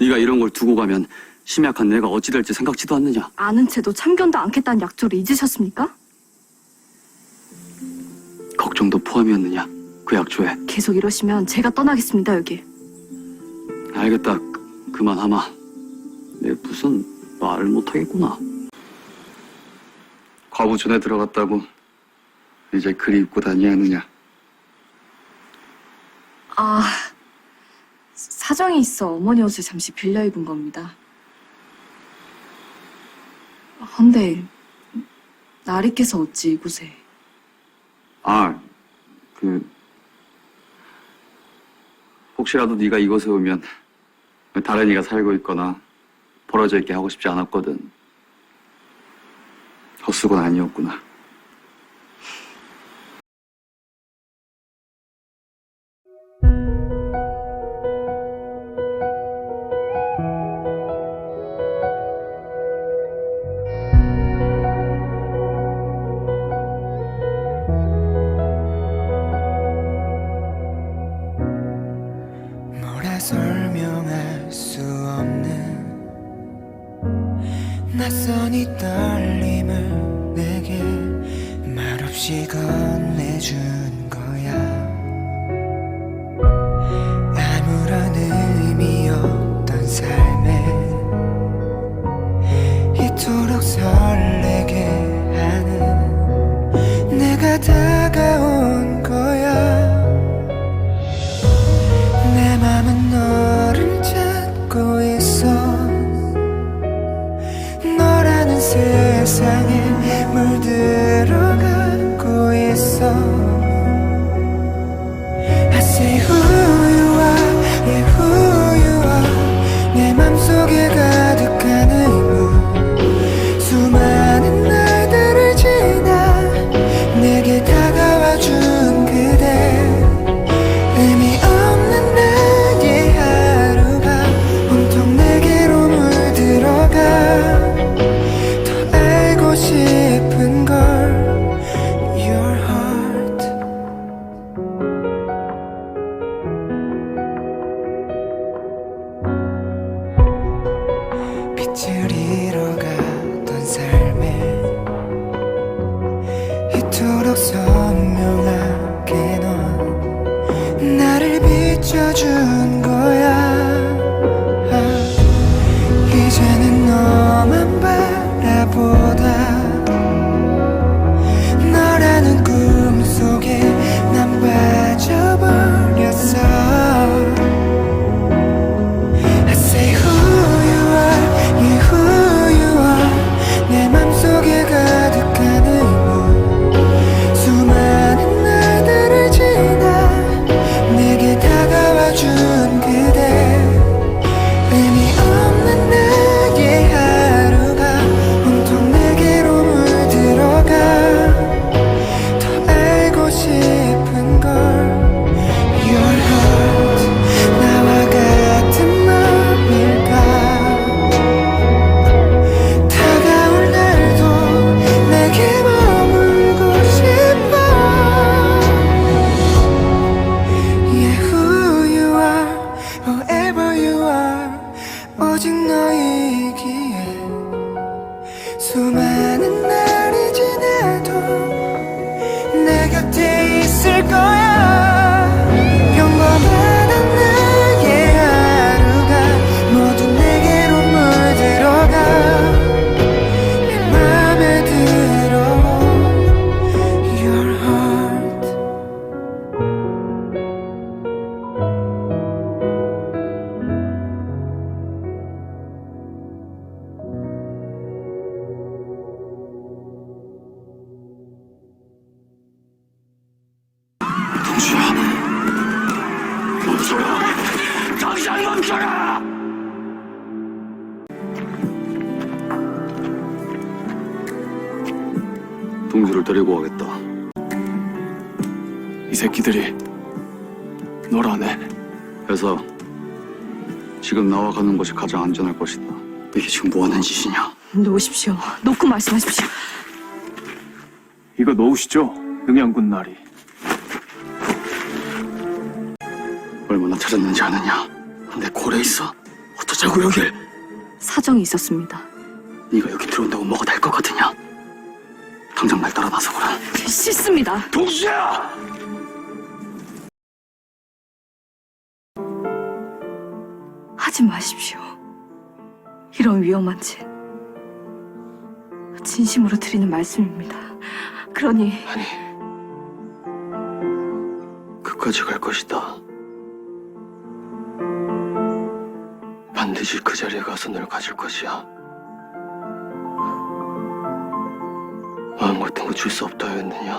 네가 이런 걸 두고 가면 심약한 내가 어찌 될지 생각지도 않느냐. 아는 채도 참견도 않겠다는 약조를 잊으셨습니까? 걱정도 포함이었느냐. 그 약조에. 계속 이러시면 제가 떠나겠습니다, 여기. 알겠다. 그- 그만하마. 내 무슨 말을 못하겠구나. 과부전에 들어갔다고 이제 그리 입고 다녀야 하느냐. 아, 사정이 있어 어머니 옷을 잠시 빌려 입은 겁니다. 헌데, 나리께서 어찌 이곳에? 아, 그 혹시라도 네가 이곳에 오면 다른 이가 살고 있거나 벌어져 있게 하고 싶지 않았거든. 헛수고는 아니었구나. 낯선 이 떨림을 내게 말없이 건네준 거야. 아무런 의미 없던 삶에 이토록 설레게 하는 내가 다가온 거야 데리고 가겠다. 이 새끼들이 널 안해. 그래서 지금 나와 가는 것이 가장 안전할 것이다. 이게 지금 뭐 하는 짓이냐? 놓으십시오. 놓고 말씀하십시오. 이거 놓으시죠, 응양군 나리. 얼마나 찾았는지 아느냐? 내 콜에 있어. 어쩌자고 여길? 사정이 있었습니다. 네가 여기 들어온다고 뭐가 될것 같으냐? 당장 날 따라 나서거라. 싫습니다. 동수야! 하지 마십시오. 이런 위험한 짓. 진심으로 드리는 말씀입니다. 그러니 아니, 끝까지 갈 것이다. 반드시 그 자리에 가서 널 가질 것이야. 마음 같은 거 줄 수 없다 했느냐?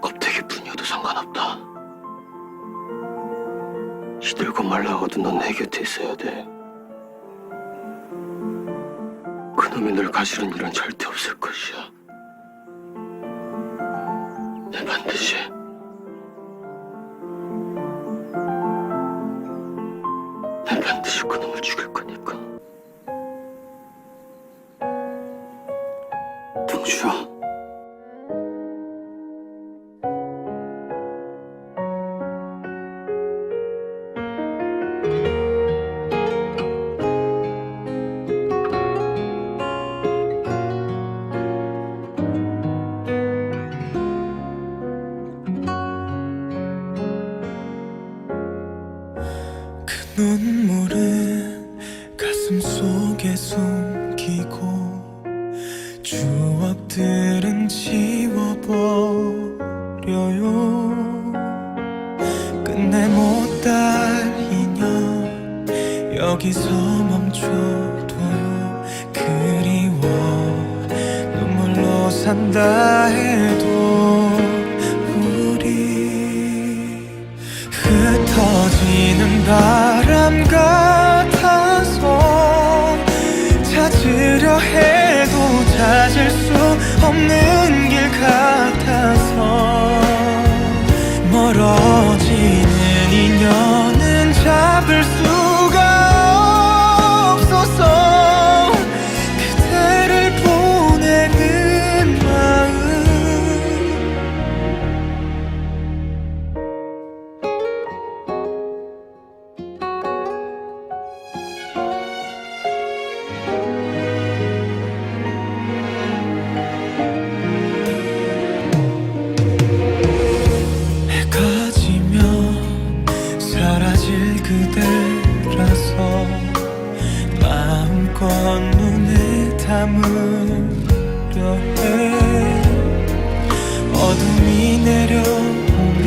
껍데기 뿐이어도 상관없다. 시들고 말라가도 넌 내 곁에 있어야 돼. 그놈이 널 가지는 일은 절대 없을 것이야. 내 반드시 내 반드시 그놈을 죽일 거니 추억들은 지워버려요. 끝내 못할 인연 여기서 멈춰둬요. 그리워 눈물로 산다 해 담으려 해 어둠이 내려오면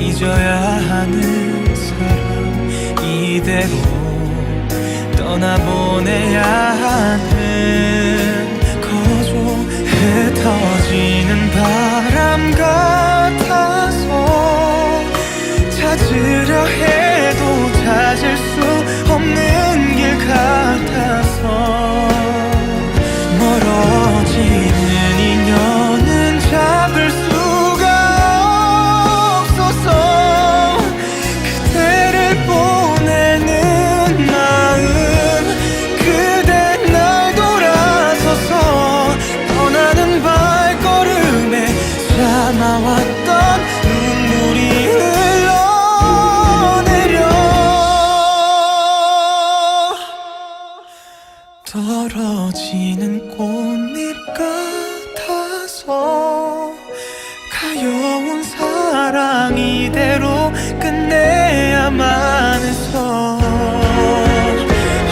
잊어야 하는 사람 이대로 떠나보내야 하는 거죠 흩어지는 바람 같아서 찾으려 해 사랑 이대로 끝내야만 해서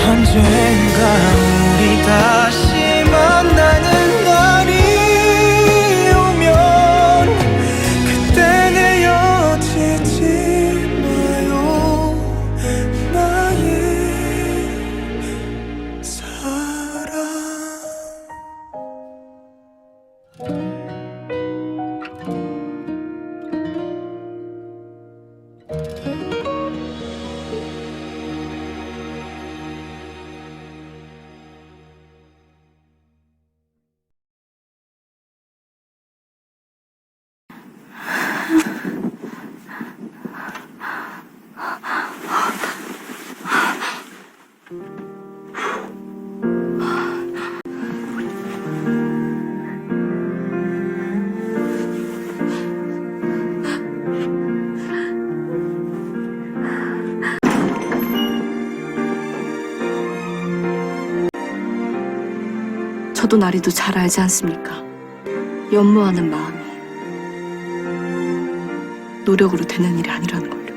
언젠가 저도 나리도 잘 알지 않습니까? 연모하는 마음이 노력으로 되는 일이 아니라는 걸요.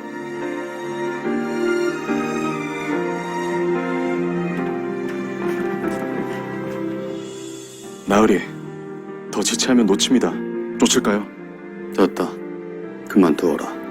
나으리, 더 지체하면 놓칩니다. 쫓을까요? 됐다. 그만 두어라.